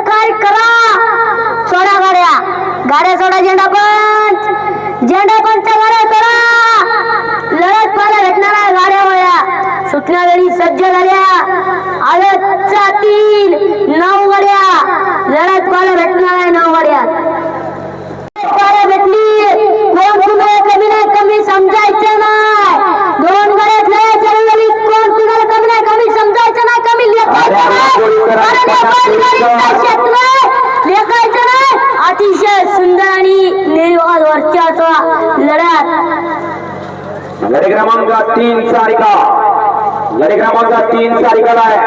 सरकार करा? सोडा गाड्या. गाड्या सोडा झेंडा पंच झेंडा पंच गाड्या सोडा? लढत पाला आहे गाड्या वळ्या. सुटण्या वेळी सज्ज झाल्या. अतिशय सुंदर आणि निर्वाद वरच्याचा लढ्यात लढे क्रमांक तीन सारिका. लढे क्रमांक तीन सारिकाला आहे.